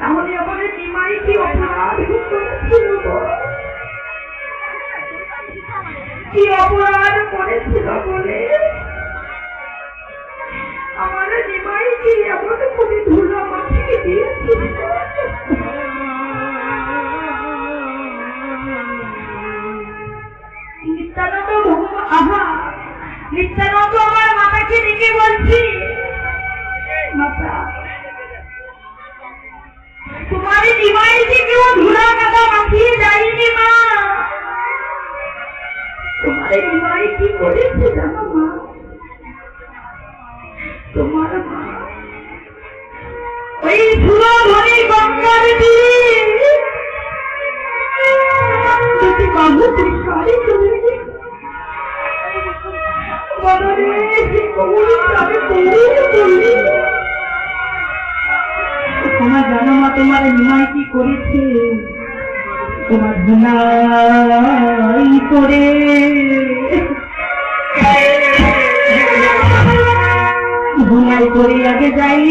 তাহলে আমাদের নিমাই কি অপরাধ? কি অপরাধ করেছিল বলে? আমার এমন নিত্যানন্দ নিত্যানন্দ আমার মাতাকে ডেকে বলছি মাখিয়ে যায়নি মা। তোমার করেছে জানো মা? তোমার মা কি করেছে? তোমার ধুলাই করে। ধুলাই করে আগে যাই।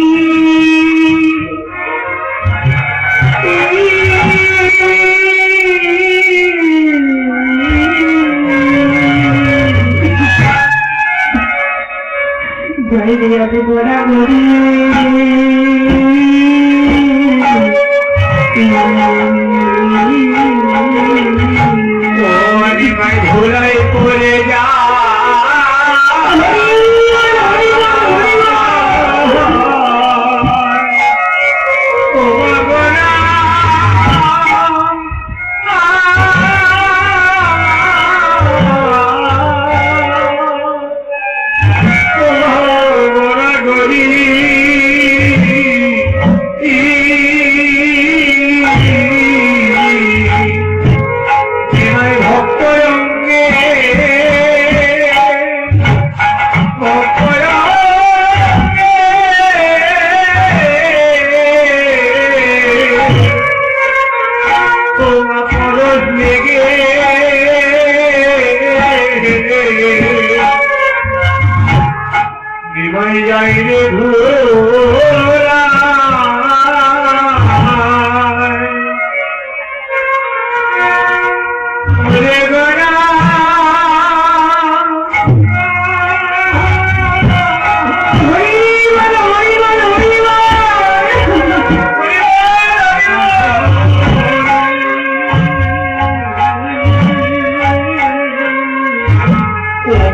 যাই রে আগে গোড়া গড়ি। নিমাই নিমাই যাই রে ধুলা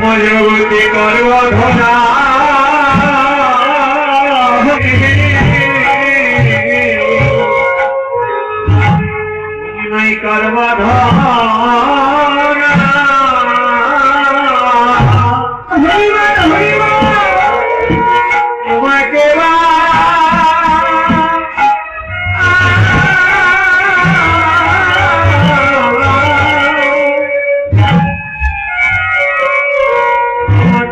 ওময়বতী করব নাই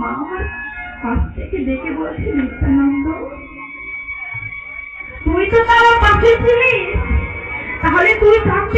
মা আমার কাছ থেকে ডেকে বলছে, নিত্যানন্দ, তুই তো তার পাশে ছিলিস। তাহলে তুই থাকতে